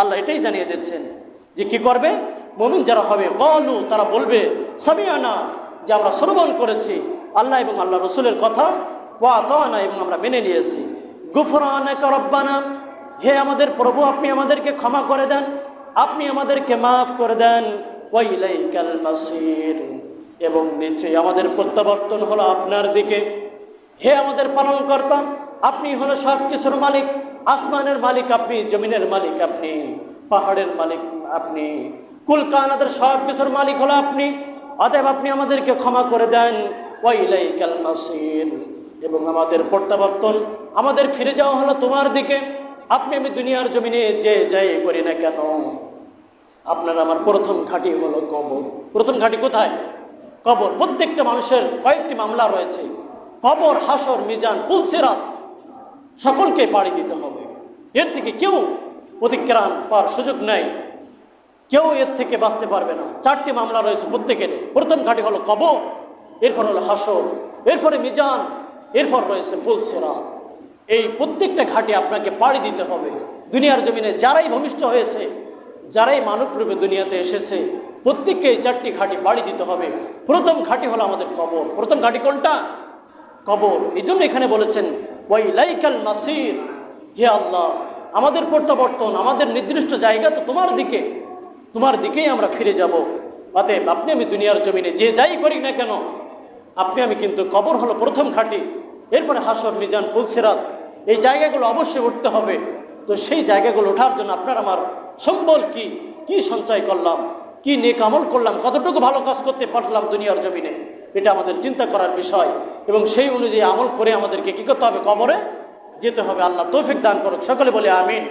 আল্লাহ এটাই জানিয়ে দিচ্ছেন যে কি করবে? মমিন যারা হবে কলু তারা বলবে সামিয়ানা যে আমরা শ্রবণ করেছি, আল্লাহ এবং আল্লাহ রসুলের কথা, ওয়া তানা এবং আমরা মেনে নিয়েছি। গুফরানাকা রব্বানা, হে আমাদের প্রভু, আপনি আমাদেরকে ক্ষমা করে দেন, আপনি আমাদেরকে মাফ করে দেন। ওয়াইলাইকাল মাসির, এবং নিশ্চয়ই আমাদের প্রত্যাবর্তন হলো আপনার দিকে। হে আমাদের পালন কর্তা আপনি হলো সব কিছুর মালিক, আসমানের মালিক আপনি, জমিনের মালিক আপনি, পাহাড়ের মালিক আপনি কুল কানাদের সব কিছুর মালিক হলো আপনি। অতএব আপনি আমাদেরকে ক্ষমা করে দেন। ওয়াইলাইকাল মাসির। এবং আমাদের প্রত্যাবর্তন, আমাদের ফিরে যাওয়া হলো তোমার দিকে। আপনি আমি দুনিয়ার জমিনে যে যাই করি না কেন, আপনার আমার প্রথম ঘাঁটি হলো কবর। প্রথম ঘাঁটি কোথায়? কবর। প্রত্যেকটা মানুষের কয়েকটি মামলা রয়েছে। কবর, হাসর, মিজান, পুলসিরাত। সকলকে পাড়ি দিতে হবে। এর থেকে কেউ প্রতিক্রান পাওয়ার সুযোগ নেই। কেউ এর থেকে বাঁচতে পারবে না। চারটি মামলা রয়েছে প্রত্যেকের। প্রথম ঘাঁটি হলো কবর, এরপর হলো হাসর, এরপরে মিজান, এরপর রয়েছে পুলসিরা এই প্রত্যেকটা ঘাটে আপনাকে পাড়ি দিতে হবে। দুনিয়ার জমিনে যারাই ভূমিষ্ঠ হয়েছে, যারাই মানব রূপে দুনিয়াতে এসেছে, প্রত্যেককে এই চারটি ঘাটি পাড়ি দিতে হবে। প্রথম ঘাটি হলো আমাদের কবর। প্রথম ঘাটি কোনটা? কবর। এই জন্য এখানে বলেছেন ওয়াই লাইকাল নাসির হে আল্লাহ, আমাদের প্রত্যাবর্তন, আমাদের নির্দিষ্ট জায়গা তো তোমার দিকে। তোমার দিকেই আমরা ফিরে যাব। অতএব আপনি আমি দুনিয়ার জমিনে যে যাই করি না কেন, আপনি আমি কিন্তু কবর হলো প্রথম খাটি এরপরে হাসর, মিজান, পুলসিরাত, এই জায়গাগুলো অবশ্যই উঠতে হবে। তো সেই জায়গাগুলো ওঠার জন্য আপনার আমার সম্বল কি? কি সঞ্চয় করলাম? কি নেক আমল করলাম? কতটুকু ভালো কাজ করতে পারলাম দুনিয়ার জমিনে? এটা আমাদের চিন্তা করার বিষয়। এবং সেই অনুযায়ী আমল করে আমাদেরকে কী করতে হবে? কবরে যেতে হবে। আল্লাহ তৌফিক দান করুক। সকলে বলে আমিন।